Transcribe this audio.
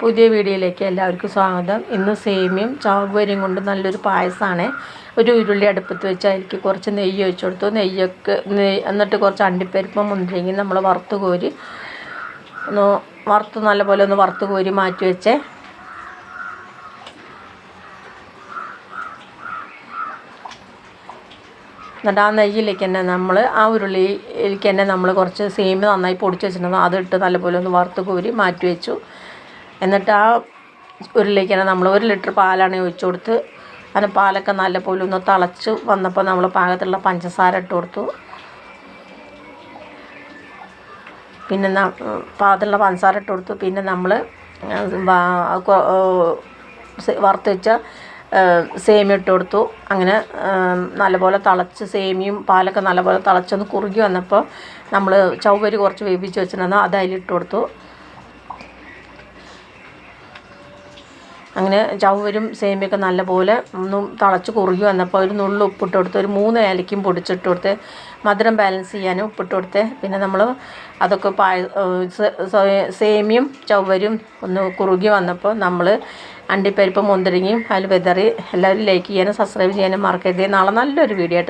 പുതിയ വീഡിയോയിലേക്ക് എല്ലാവർക്കും സ്വാഗതം. ഇന്ന് സേമിയും ചാവുവരിയും കൊണ്ട് നല്ലൊരു പായസമാണ്. ഒരു ഉരുളി അടുപ്പത്ത് വെച്ച് അതിലേക്ക് കുറച്ച് നെയ്യ് ഒഴിച്ചു കൊടുത്തു. നെയ്യൊക്കെ നെയ്യ് എന്നിട്ട് കുറച്ച് അണ്ടിപ്പരിപ്പം മുന്തിരിങ്ങി നമ്മൾ വറുത്ത് കോരി ഒന്ന് വറുത്ത് നല്ലപോലെ ഒന്ന് വറുത്ത് കോരി മാറ്റി വെച്ചേ. എന്നിട്ട് ആ നെയ്യിലേക്ക് തന്നെ നമ്മൾ ആ ഉരുളിയിലേക്ക് തന്നെ നമ്മൾ കുറച്ച് സേമി നന്നായി പൊടിച്ച് വെച്ചിട്ടുണ്ടായിരുന്നു അതിട്ട് നല്ലപോലെ ഒന്ന് വറുത്ത് കോരി മാറ്റി വെച്ചു. എന്നിട്ട് ആ ഉരുളിലേക്ക് തന്നെ നമ്മൾ ഒരു ലിറ്റർ പാലാണ് ഒഴിച്ചു കൊടുത്ത് അതിന് പാലൊക്കെ നല്ലപോലെ ഒന്ന് തിളച്ച് വന്നപ്പോൾ നമ്മൾ പാകത്തിലുള്ള പഞ്ചസാര ഇട്ട് കൊടുത്തു. പിന്നെ പാകത്തിലുള്ള പഞ്ചസാര ഇട്ട് കൊടുത്തു. പിന്നെ നമ്മൾ വറുത്ത് വെച്ച സേമിയ ഇട്ട് കൊടുത്തു. അങ്ങനെ നല്ലപോലെ തിളച്ച് സേമിയും പാലൊക്കെ നല്ലപോലെ തിളച്ചൊന്ന് കുറുകി വന്നപ്പോൾ നമ്മൾ ചൗവരി കുറച്ച് വേവിച്ച് വെച്ചിട്ടുണ്ടായിരുന്നു അത് അതിലിട്ട് കൊടുത്തു. അങ്ങനെ ചവ്വരും സേമിയൊക്കെ നല്ലപോലെ ഒന്ന് തിളച്ച് കുറുകി വന്നപ്പോൾ ഒരു നുള്ളു ഉപ്പിട്ട് കൊടുത്ത് ഒരു മൂന്ന് ഏലക്കും പൊടിച്ചിട്ട് കൊടുത്ത് മധുരം ബാലൻസ് ചെയ്യാനും ഉപ്പിട്ട് കൊടുത്ത് പിന്നെ നമ്മൾ അതൊക്കെ പായ സേമിയും ചവ്വരും ഒന്ന് കുറുകി വന്നപ്പോൾ നമ്മൾ അണ്ടിപ്പരിപ്പ് മുന്തിരിങ്ങയും അതിൽ വിതറി എല്ലാവരും ലൈക്ക് ചെയ്യാനും സബ്സ്ക്രൈബ് ചെയ്യാനും മറക്കരുത്. നാളെ നല്ലൊരു വീഡിയോ ആയിട്ട്